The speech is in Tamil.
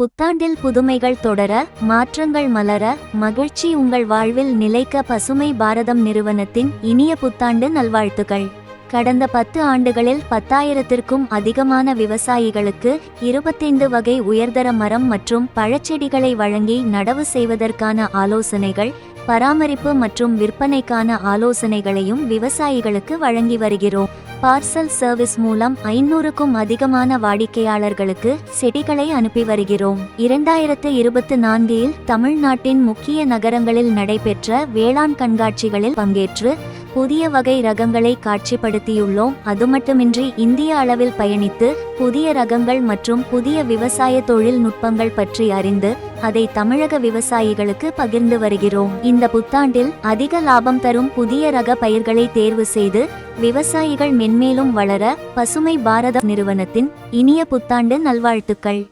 புத்தாண்டில் புதுமைகள் தொடர மாற்றங்கள் மலர மகிழ்ச்சி உங்கள் வாழ்வில் நிலைக்க பசுமை பாரதம் நிறுவனத்தின் இனிய புத்தாண்டு நல்வாழ்த்துக்கள். கடந்த பத்து ஆண்டுகளில் பத்தாயிரத்திற்கும் அதிகமான விவசாயிகளுக்கு இருபத்தைந்து வகை உயர்தர மரம் மற்றும் பழச்செடிகளை வழங்கி நடவு செய்வதற்கான ஆலோசனைகள் பராமரிப்பு மற்றும் விற்பனைக்கான ஆலோசனைகளையும் விவசாயிகளுக்கு வழங்கி வருகிறோம். பார்சல் சர்வீஸ் மூலம் ஐநூறுக்கும் அதிகமான வாடிக்கையாளர்களுக்கு செடிகளை அனுப்பி வருகிறோம். இரண்டாயிரத்து இருபத்தி நான்கில் தமிழ்நாட்டின் முக்கிய நகரங்களில் நடைபெற்ற வேளாண் கண்காட்சிகளில் பங்கேற்று புதிய வகை ரகங்களை காட்சிப்படுத்தியுள்ளோம். அதுமட்டுமின்றி இந்திய அளவில் பயணித்து புதிய ரகங்கள் மற்றும் புதிய விவசாய தொழில்நுட்பங்கள் பற்றி அறிந்து அதை தமிழக விவசாயிகளுக்கு பகிர்ந்து வருகிறோம். இந்த புத்தாண்டில் அதிக லாபம் தரும் புதிய ரக பயிர்களை தேர்வு செய்து விவசாயிகள் மென்மேலும் வளர பசுமை பாரத நிறுவனத்தின் இனிய புத்தாண்டு நல்வாழ்த்துக்கள்.